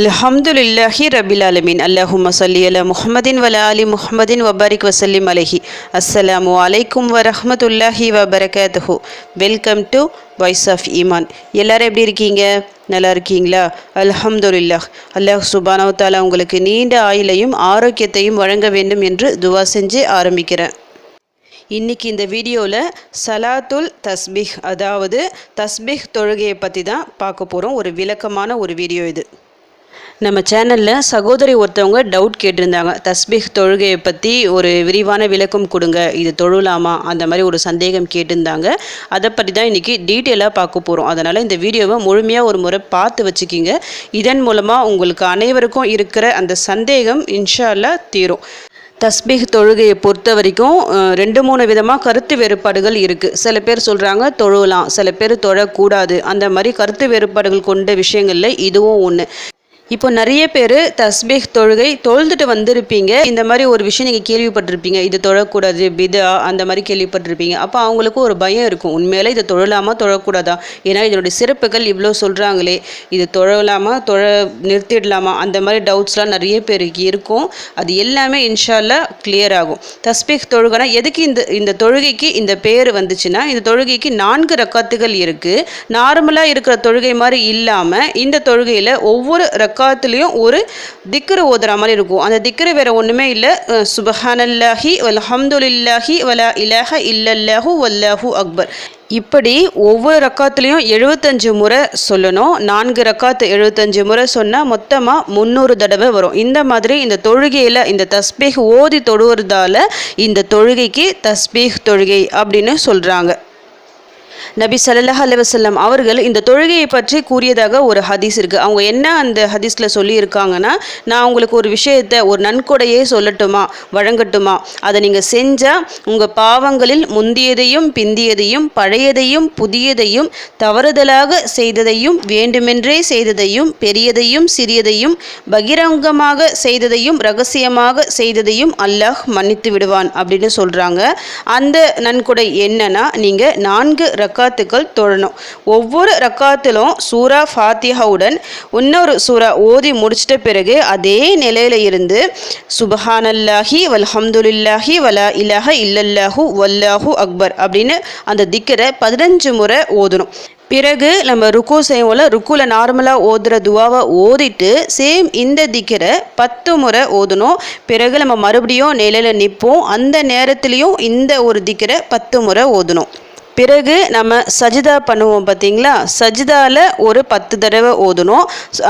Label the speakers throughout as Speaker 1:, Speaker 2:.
Speaker 1: அலஹம்துலில்லாஹி ரபில் அலமின் அல்லாஹு சல்லி அல முஹமதின் வல அலி முஹமதின் வபாரிக் வசல்லிம் அலஹி அஸ்ஸலாமு அலைக்கும் வரஹமத்துல்லாஹி வபரகாத்துஹு வெல்கம் டு வாய்ஸ் ஆஃப் ஈமான் எல்லாரும் எப்படி இருக்கீங்க நல்லா இருக்கீங்களா அல்ஹம்துலில்லாஹ் அல்லாஹ் சுபானவத்தாலா உங்களுக்கு நீண்ட ஆயிலையும் ஆரோக்கியத்தையும் வழங்க வேண்டும் என்று துவா செஞ்சு ஆரம்பிக்கிறேன் இன்றைக்கி இந்த வீடியோவில் சலாத்துல் தஸ்பிக் அதாவது தஸ்பிக் தொழுகையை பற்றி தான் பார்க்க போகிறோம் ஒரு விளக்கமான ஒரு வீடியோ இது நம்ம சேனலில் சகோதரி ஒருத்தவங்க டவுட் கேட்டிருந்தாங்க தஸ்பீக் தொழுகையை பற்றி ஒரு விரிவான விளக்கம் கொடுங்க இது தொழுலாமா அந்த மாதிரி ஒரு சந்தேகம் கேட்டிருந்தாங்க அதை பற்றி தான் இன்றைக்கி டீட்டெயிலாக பார்க்க போகிறோம் அதனால் இந்த வீடியோவை முழுமையாக ஒரு முறை பார்த்து வச்சுக்கிங்க இதன் மூலமாக உங்களுக்கு அனைவருக்கும் இருக்கிற அந்த சந்தேகம் இன்ஷால்லா தீரும் தஸ்பீக் தொழுகையை பொறுத்த வரைக்கும் ரெண்டு மூணு விதமாக கருத்து வேறுபாடுகள் இருக்குது சில பேர் சொல்கிறாங்க தொழலாம் சில பேர் தொழக்கூடாது அந்த மாதிரி கருத்து வேறுபாடுகள் கொண்ட விஷயங்களில் இதுவும் ஒன்று இப்போ நிறைய பேர் தஸ்பேக் தொழுகை தொழுதுட்டு வந்திருப்பீங்க இந்த மாதிரி ஒரு விஷயம் நீங்கள் கேள்விப்பட்டிருப்பீங்க இது தொழக்கூடாது பிதா அந்த மாதிரி கேள்விப்பட்டிருப்பீங்க அப்போ அவங்களுக்கும் ஒரு பயம் இருக்கும் உண்மையிலே இதை தொழலாமா தொழக்கூடாதா ஏன்னா இதனுடைய சிறப்புகள் இவ்வளோ சொல்கிறாங்களே இது தொழலாமா தொழ நிறுத்திடலாமா அந்த மாதிரி டவுட்ஸ்லாம் நிறைய பேருக்கு இருக்கும் அது எல்லாமே இன்ஷால்லா கிளியர் ஆகும் தஸ்பேக் தொழுகனா எதுக்கு இந்த இந்த தொழுகைக்கு இந்த பேர் வந்துச்சுன்னா இந்த தொழுகைக்கு நான்கு ரக்கத்துகள் இருக்குது நார்மலாக இருக்கிற தொழுகை மாதிரி இல்லாமல் இந்த தொழுகையில் ஒவ்வொரு ரக்க ரக்காத்துலேயும் ஒரு திக்ரு ஓதுற மாதிரி இருக்கும் அந்த திக்ரு வேறு ஒன்றுமே இல்லை சுபஹானல்லாஹி வல்ஹம்துலில்லாஹி வலா இலஹ இல்லல்லாஹு வல்லாஹூ அக்பர் இப்படி ஒவ்வொரு ரக்காத்துலேயும் எழுபத்தஞ்சு முறை சொல்லணும் நான்கு ரக்காத்து எழுபத்தஞ்சு முறை சொன்னால் மொத்தமாக முந்நூறு தடவை வரும் இந்த மாதிரி இந்த தொழுகையில் இந்த தஸ்பீஹ் ஓதி தொடுவதால் இந்த தொழுகைக்கு தஸ்பீஹ் தொழுகை அப்படின்னு சொல்கிறாங்க நபி சல்லாஹ் அலுவசல்லம் அவர்கள் இந்த தொழுகையை பற்றி கூறியதாக ஒரு ஹதீஸ் இருக்குது அவங்க என்ன அந்த ஹதீஸில் சொல்லியிருக்காங்கன்னா நான் உங்களுக்கு ஒரு விஷயத்தை ஒரு நன்கொடையே சொல்லட்டுமா வழங்கட்டுமா அதை நீங்கள் செஞ்சால் உங்கள் பாவங்களில் முந்தியதையும் பிந்தியதையும் பழையதையும் புதியதையும் தவறுதலாக செய்ததையும் வேண்டுமென்றே செய்ததையும் பெரியதையும் சிறியதையும் பகிரங்கமாக செய்ததையும் ரகசியமாக செய்ததையும் அல்லாஹ் மன்னித்து விடுவான் அப்படின்னு சொல்கிறாங்க அந்த நன்கொடை என்னன்னா நீங்கள் நான்கு ரக்கா ரக்காத்துக்கள் தொழணும் ஒவ்வொரு ரக்காத்திலும் சூரா ஃபாத்திஹாவுடன் இன்னொரு சூரா ஓதி முடிச்சிட்ட பிறகு அதே நிலையில் இருந்து சுபஹானல்லாஹி வல்ஹம்துலில்லாஹி வலா இலாஹ இல்லல்லாஹு வல்லாஹு அக்பர் அப்படின்னு அந்த திக்கரை பதினஞ்சு முறை ஓதணும் பிறகு நம்ம ருக்கு செய்வோம்ல ருக்குல நார்மலாக ஓதுற துவாவை ஓதிட்டு சேம் இந்த திக்கரை பத்து முறை ஓதணும் பிறகு நம்ம மறுபடியும் நிலையில் நிற்போம் அந்த நேரத்துலேயும் இந்த ஒரு திக்கரை பத்து முறை ஓதணும் பிறகு நம்ம சஜிதா பண்ணுவோம் பார்த்தீங்களா சஜிதாவில் ஒரு பத்து தடவை ஓதணும்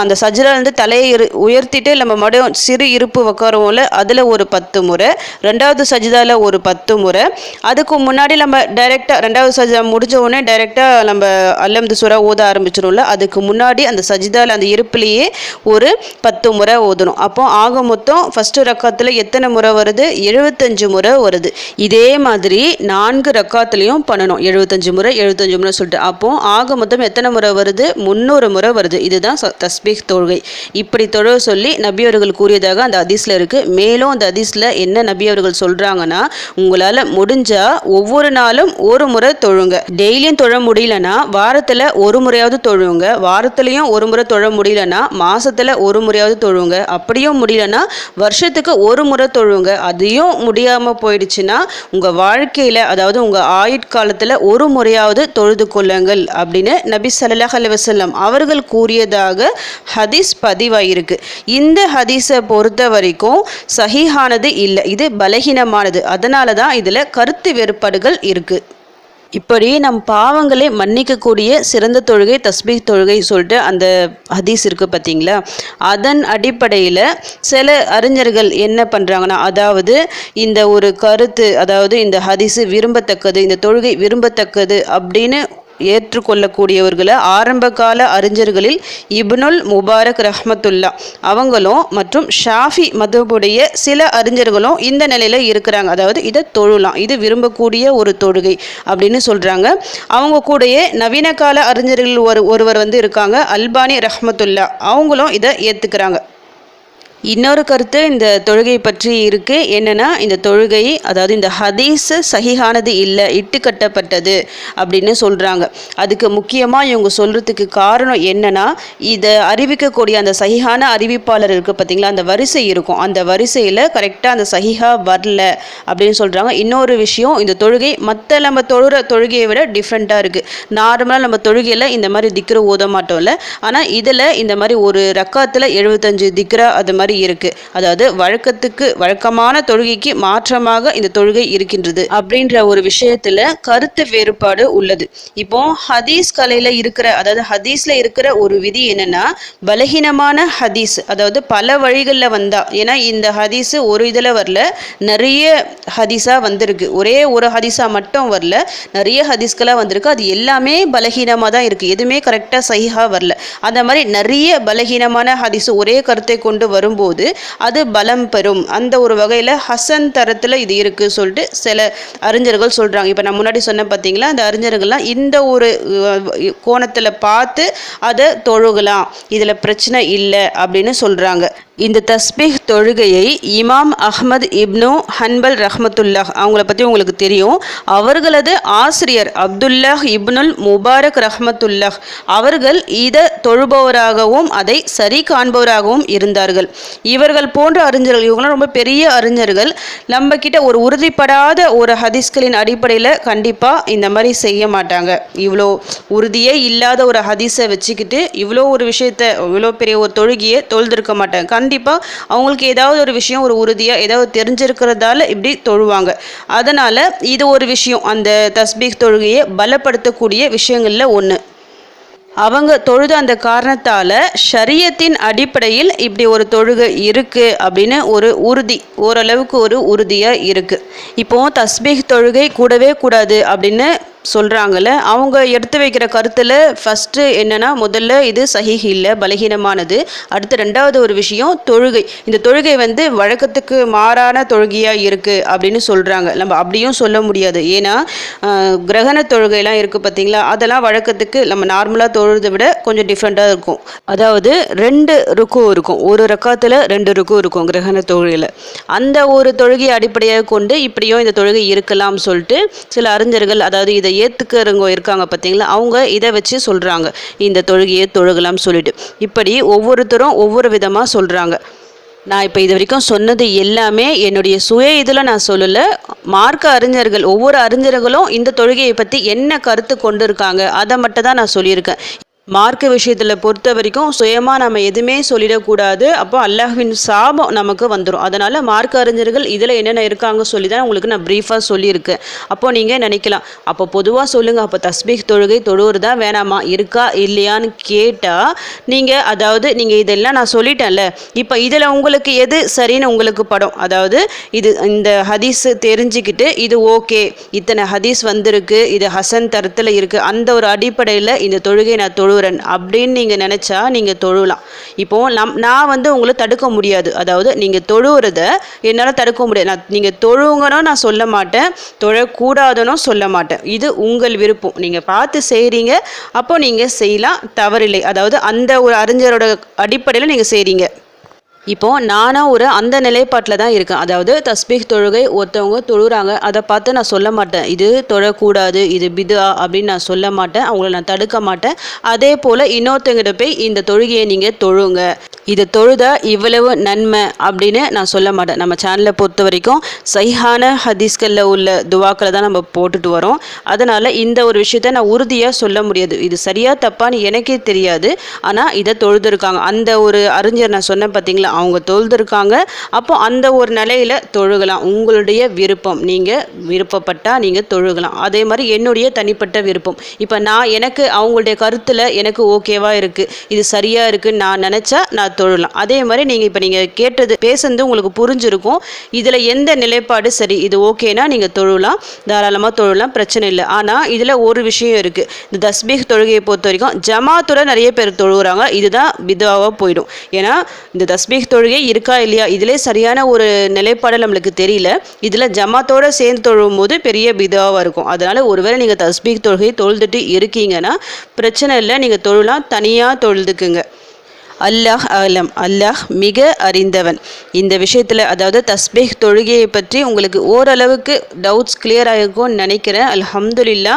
Speaker 1: அந்த சஜிதாலேருந்து தலையை இரு உயர்த்திட்டு நம்ம மடம் சிறு இருப்பு உட்காருவோம்ல அதில் ஒரு பத்து முறை ரெண்டாவது சஜிதாவில் ஒரு பத்து முறை அதுக்கு முன்னாடி நம்ம டைரெக்டாக ரெண்டாவது சஜிதா முடிஞ்ச உடனே டைரெக்டாக நம்ம அல்லம்து சுரா ஓத ஆரம்பிச்சிடும்ல அதுக்கு முன்னாடி அந்த சஜிதாவில் அந்த இருப்புலேயே ஒரு பத்து முறை ஓதணும் அப்போ ஆக மொத்தம் ஃபஸ்ட்டு ரக்கத்தில் எத்தனை முறை வருது எழுபத்தஞ்சு முறை வருது இதே மாதிரி நான்கு ரக்காத்துலேயும் பண்ணணும் எழுபத்தஞ்சு முறை எழுபத்தஞ்சு முறை சொல்லிட்டு அப்போது ஆக மொத்தம் எத்தனை முறை வருது முன்னூறு முறை வருது இதுதான் தஸ்பீக் தொழுகை இப்படி தொழ சொல்லி நபியவர்கள் கூறியதாக அந்த அதிஸில் இருக்குது மேலும் அந்த அதிஸில் என்ன அவர்கள் சொல்கிறாங்கன்னா உங்களால் முடிஞ்சால் ஒவ்வொரு நாளும் ஒரு முறை தொழுங்க டெய்லியும் தொழ முடியலன்னா வாரத்தில் ஒரு முறையாவது தொழுங்க வாரத்துலேயும் ஒரு முறை தொழ முடியலன்னா மாதத்தில் ஒரு முறையாவது தொழுங்க அப்படியும் முடியலன்னா வருஷத்துக்கு ஒரு முறை தொழுங்க அதையும் முடியாமல் போயிடுச்சுன்னா உங்கள் வாழ்க்கையில் அதாவது உங்கள் ஆயுட்காலத்தில் ஒரு முறையாவது தொழுது கொள்ளுங்கள் அப்படின்னு நபி சல்லாஹ் அலுவலம் அவர்கள் கூறியதாக ஹதீஸ் பதிவாயிருக்கு இந்த ஹதீஸை பொறுத்த வரைக்கும் சஹிஹானது இல்லை இது பலகீனமானது அதனால தான் இதில் கருத்து வேறுபாடுகள் இருக்குது இப்படி நம் பாவங்களை மன்னிக்கக்கூடிய சிறந்த தொழுகை தஸ்பீ தொழுகை சொல்லிட்டு அந்த ஹதீஸ் இருக்குது பார்த்தீங்களா அதன் அடிப்படையில் சில அறிஞர்கள் என்ன பண்ணுறாங்கன்னா அதாவது இந்த ஒரு கருத்து அதாவது இந்த ஹதீஸு விரும்பத்தக்கது இந்த தொழுகை விரும்பத்தக்கது அப்படின்னு ஏற்றுக்கொள்ளக்கூடியவர்களை ஆரம்பகால அறிஞர்களில் இப்னுல் முபாரக் ரஹமத்துல்லா அவங்களும் மற்றும் ஷாஃபி மதுபுடைய சில அறிஞர்களும் இந்த நிலையில் இருக்கிறாங்க அதாவது இதை தொழுலாம் இது விரும்பக்கூடிய ஒரு தொழுகை அப்படின்னு சொல்கிறாங்க அவங்க கூடயே நவீன கால அறிஞர்கள் ஒரு ஒருவர் வந்து இருக்காங்க அல்பானி ரஹமத்துல்லா அவங்களும் இதை ஏற்றுக்கிறாங்க இன்னொரு கருத்து இந்த தொழுகை பற்றி இருக்குது என்னென்னா இந்த தொழுகை அதாவது இந்த ஹதீஸ் சகிஹானது இல்லை இட்டு கட்டப்பட்டது அப்படின்னு சொல்கிறாங்க அதுக்கு முக்கியமாக இவங்க சொல்கிறதுக்கு காரணம் என்னென்னா இதை அறிவிக்கக்கூடிய அந்த சகிஹான அறிவிப்பாளர் இருக்குது பார்த்தீங்களா அந்த வரிசை இருக்கும் அந்த வரிசையில் கரெக்டாக அந்த சகிஹா வரல அப்படின்னு சொல்கிறாங்க இன்னொரு விஷயம் இந்த தொழுகை மற்ற நம்ம தொழுற தொழுகையை விட டிஃப்ரெண்ட்டாக இருக்குது நார்மலாக நம்ம தொழுகையில் இந்த மாதிரி திக்கிற ஓத மாட்டோம்ல ஆனால் இதில் இந்த மாதிரி ஒரு ரக்காத்தில் எழுபத்தஞ்சு திக்ரா அது மாதிரி வழிபாடு இருக்கு அதாவது வழக்கத்துக்கு வழக்கமான தொழுகைக்கு மாற்றமாக இந்த தொழுகை இருக்கின்றது அப்படின்ற ஒரு விஷயத்துல கருத்து வேறுபாடு உள்ளது இப்போ ஹதீஸ் கலையில இருக்கிற அதாவது ஹதீஸ்ல இருக்கிற ஒரு விதி என்னன்னா பலகீனமான ஹதீஸ் அதாவது பல வழிகளில் வந்தா ஏன்னா இந்த ஹதீஸ் ஒரு இதில் வரல நிறைய ஹதீஸா வந்திருக்கு ஒரே ஒரு ஹதீஸா மட்டும் வரல நிறைய ஹதீஸ்களாக வந்திருக்கு அது எல்லாமே பலகீனமாக தான் இருக்கு எதுவுமே கரெக்டாக சைஹா வரல அந்த மாதிரி நிறைய பலகீனமான ஹதீஸ் ஒரே கருத்தை கொண்டு வரும்போது போது அது பலம் பெறும் அந்த ஒரு வகையில் ஹசன் தரத்தில் இது இருக்குது சொல்லிட்டு சில அறிஞர்கள் சொல்கிறாங்க இப்போ நான் முன்னாடி சொன்ன பார்த்தீங்களா அந்த அறிஞர்கள்லாம் இந்த ஒரு கோணத்தில் பார்த்து அதை தொழுகலாம் இதில் பிரச்சனை இல்லை அப்படின்னு சொல்கிறாங்க இந்த தஸ்பீஹ் தொழுகையை இமாம் அஹ்மது இப்னு ஹன்பல் ரஹமத்துல்லாஹ் அவங்கள பற்றி உங்களுக்கு தெரியும் அவர்களது ஆசிரியர் அப்துல்லாஹ் இப்னுல் முபாரக் ரஹமத்துல்லாஹ் அவர்கள் இதை தொழுபவராகவும் அதை சரி காண்பவராகவும் இருந்தார்கள் இவர்கள் போன்ற அறிஞர்கள் இவங்களாம் ரொம்ப பெரிய அறிஞர்கள் நம்ம கிட்ட ஒரு உறுதிப்படாத ஒரு ஹதீஸ்களின் அடிப்படையில் கண்டிப்பாக இந்த மாதிரி செய்ய மாட்டாங்க இவ்வளோ உறுதியே இல்லாத ஒரு ஹதீஸை வச்சுக்கிட்டு இவ்வளோ ஒரு விஷயத்தை இவ்வளோ பெரிய ஒரு தொழுகியை தொழுதிருக்க மாட்டாங்க கண்டிப்பாக அவங்களுக்கு ஏதாவது ஒரு விஷயம் ஒரு உறுதியாக ஏதாவது தெரிஞ்சிருக்கிறதால இப்படி தொழுவாங்க அதனால் இது ஒரு விஷயம் அந்த தஸ்பீக் தொழுகையை பலப்படுத்தக்கூடிய விஷயங்களில் ஒன்று அவங்க தொழுத அந்த காரணத்தால் ஷரியத்தின் அடிப்படையில் இப்படி ஒரு தொழுகை இருக்குது அப்படின்னு ஒரு உறுதி ஓரளவுக்கு ஒரு உறுதியாக இருக்குது இப்போது தஸ்பீக் தொழுகை கூடவே கூடாது அப்படின்னு சொல்கிறாங்கல்ல அவங்க எடுத்து வைக்கிற கருத்தில் ஃபஸ்ட்டு என்னென்னா முதல்ல இது சகி இல்லை பலகீனமானது அடுத்து ரெண்டாவது ஒரு விஷயம் தொழுகை இந்த தொழுகை வந்து வழக்கத்துக்கு மாறான தொழுகையாக இருக்குது அப்படின்னு சொல்கிறாங்க நம்ம அப்படியும் சொல்ல முடியாது ஏன்னா கிரகண தொழுகையெல்லாம் இருக்குது பார்த்தீங்களா அதெல்லாம் வழக்கத்துக்கு நம்ம நார்மலாக தொழுதை விட கொஞ்சம் டிஃப்ரெண்ட்டாக இருக்கும் அதாவது ரெண்டு ருக்கு இருக்கும் ஒரு ரக்கத்தில் ரெண்டு ருக்கு இருக்கும் கிரகண தொழுகையில் அந்த ஒரு தொழுகையை அடிப்படையாக கொண்டு இப்படியும் இந்த தொழுகை இருக்கலாம் சொல்லிட்டு சில அறிஞர்கள் அதாவது இதை ஏற்றுக்கிறவங்க இருக்காங்க பார்த்தீங்களா அவங்க இதை வச்சு சொல்கிறாங்க இந்த தொழுகையை தொழுகலாம்னு சொல்லிட்டு இப்படி ஒவ்வொருத்தரும் ஒவ்வொரு விதமாக சொல்கிறாங்க நான் இப்போ இது வரைக்கும் சொன்னது எல்லாமே என்னுடைய சுய இதில் நான் சொல்லலை மார்க்க அறிஞர்கள் ஒவ்வொரு அறிஞர்களும் இந்த தொழுகையை பற்றி என்ன கருத்து கொண்டு இருக்காங்க அதை மட்டும் தான் நான் சொல்லியிருக்கேன் மார்க் விஷயத்தில் பொறுத்த வரைக்கும் சுயமாக நம்ம எதுவுமே சொல்லிடக்கூடாது அப்போ அல்லாஹ்வின் சாபம் நமக்கு வந்துடும் அதனால் மார்க் அறிஞர்கள் இதில் என்னென்ன இருக்காங்க சொல்லி தான் உங்களுக்கு நான் ப்ரீஃபாக சொல்லியிருக்கேன் அப்போ நீங்கள் நினைக்கலாம் அப்போ பொதுவாக சொல்லுங்கள் அப்போ தஸ்பீக் தொழுகை தொழுவுறதா வேணாமா இருக்கா இல்லையான்னு கேட்டால் நீங்கள் அதாவது நீங்கள் இதெல்லாம் நான் சொல்லிட்டேன்ல இப்போ இதில் உங்களுக்கு எது சரின்னு உங்களுக்கு படம் அதாவது இது இந்த ஹதீஸ் தெரிஞ்சுக்கிட்டு இது ஓகே இத்தனை ஹதீஸ் வந்திருக்கு இது ஹசன் தரத்தில் இருக்குது அந்த ஒரு அடிப்படையில் இந்த தொழுகை நான் தொழு தொழுகிறேன் அப்படின்னு நீங்கள் நினச்சா நீங்கள் தொழுலாம் இப்போ நம் நான் வந்து உங்களை தடுக்க முடியாது அதாவது நீங்கள் தொழுகிறத என்னால் தடுக்க முடியாது நான் நீங்கள் தொழுங்கனோ நான் சொல்ல மாட்டேன் தொழக்கூடாதனோ சொல்ல மாட்டேன் இது உங்கள் விருப்பம் நீங்கள் பார்த்து செய்கிறீங்க அப்போ நீங்கள் செய்யலாம் தவறில்லை அதாவது அந்த ஒரு அறிஞரோட அடிப்படையில் நீங்கள் செய்கிறீங்க இப்போது நானாக ஒரு அந்த நிலைப்பாட்டில் தான் இருக்கேன் அதாவது தஸ்பீக் தொழுகை ஒருத்தவங்க தொழுகிறாங்க அதை பார்த்து நான் சொல்ல மாட்டேன் இது தொழக்கூடாது இது பிதா அப்படின்னு நான் சொல்ல மாட்டேன் அவங்கள நான் தடுக்க மாட்டேன் அதே போல் இன்னொருத்தங்கிட்ட போய் இந்த தொழுகையை நீங்கள் தொழுங்க இது தொழுதா இவ்வளவு நன்மை அப்படின்னு நான் சொல்ல மாட்டேன் நம்ம சேனலை பொறுத்த வரைக்கும் சைஹான ஹதீஸ்களில் உள்ள துவாக்களை தான் நம்ம போட்டுட்டு வரோம் அதனால் இந்த ஒரு விஷயத்த நான் உறுதியாக சொல்ல முடியாது இது சரியாக தப்பான்னு எனக்கே தெரியாது ஆனால் இதை தொழுதுருக்காங்க அந்த ஒரு அறிஞர் நான் சொன்னேன் பார்த்தீங்களா அவங்க தொழுதுருக்காங்க அப்போ அந்த ஒரு நிலையில் தொழுகலாம் உங்களுடைய விருப்பம் நீங்கள் விருப்பப்பட்டால் நீங்கள் தொழுகலாம் அதே மாதிரி என்னுடைய தனிப்பட்ட விருப்பம் இப்போ நான் எனக்கு அவங்களுடைய கருத்தில் எனக்கு ஓகேவாக இருக்குது இது சரியாக இருக்குதுன்னு நான் நினச்சா நான் தொழலாம் அதே மாதிரி நீங்கள் இப்போ நீங்கள் கேட்டது பேசுனது உங்களுக்கு புரிஞ்சிருக்கும் இதில் எந்த நிலைப்பாடு சரி இது ஓகேனா நீங்கள் தொழலாம் தாராளமாக தொழிலாம் பிரச்சனை இல்லை ஆனால் இதில் ஒரு விஷயம் இருக்குது இந்த தஸ்பீக் தொழுகையை பொறுத்த வரைக்கும் ஜமாத்தோட நிறைய பேர் தொழுகிறாங்க இதுதான் விதவாக போயிடும் ஏன்னா இந்த தஸ்பீக் தொழுகை இருக்கா இல்லையா இதிலே சரியான ஒரு நிலைப்பாடு நம்மளுக்கு தெரியல இதில் ஜமாத்தோடு சேர்ந்து தொழும் போது பெரிய விதவாக இருக்கும் அதனால் ஒருவேளை நீங்கள் தஸ்பீக் தொழுகை தொழுதுட்டு இருக்கீங்கன்னா பிரச்சனை இல்லை நீங்கள் தொழிலாம் தனியாக தொழுதுக்குங்க அல்லாஹ் ஆலம் அல்லாஹ் மிக அறிந்தவன் இந்த விஷயத்தில் அதாவது தஸ்பேஹ் தொழுகையை பற்றி உங்களுக்கு ஓரளவுக்கு டவுட்ஸ் கிளியர் ஆகிருக்கும்னு நினைக்கிறேன் அல்ஹம்துலில்லா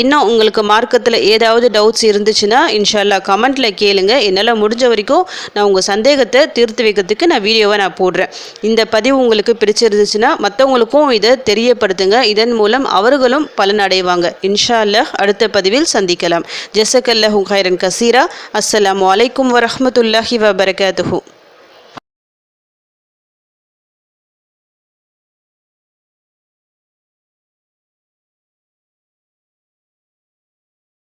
Speaker 1: இன்னும் உங்களுக்கு மார்க்கத்தில் ஏதாவது டவுட்ஸ் இருந்துச்சுன்னா இன்ஷால்லா கமெண்ட்டில் கேளுங்க என்னால் முடிஞ்ச வரைக்கும் நான் உங்கள் சந்தேகத்தை தீர்த்து வைக்கிறதுக்கு நான் வீடியோவை நான் போடுறேன் இந்த பதிவு உங்களுக்கு பிடிச்சிருந்துச்சுன்னா மற்றவங்களுக்கும் இதை தெரியப்படுத்துங்க இதன் மூலம் அவர்களும் பலன் அடைவாங்க இன்ஷா அடுத்த பதிவில் சந்திக்கலாம் ஜெசக்கல்லஹு ஹைரன் கசீரா அஸ்லாம் வலைக்கம் வரமத்து வரமத்துல்லாஹி வபரகாதுஹூ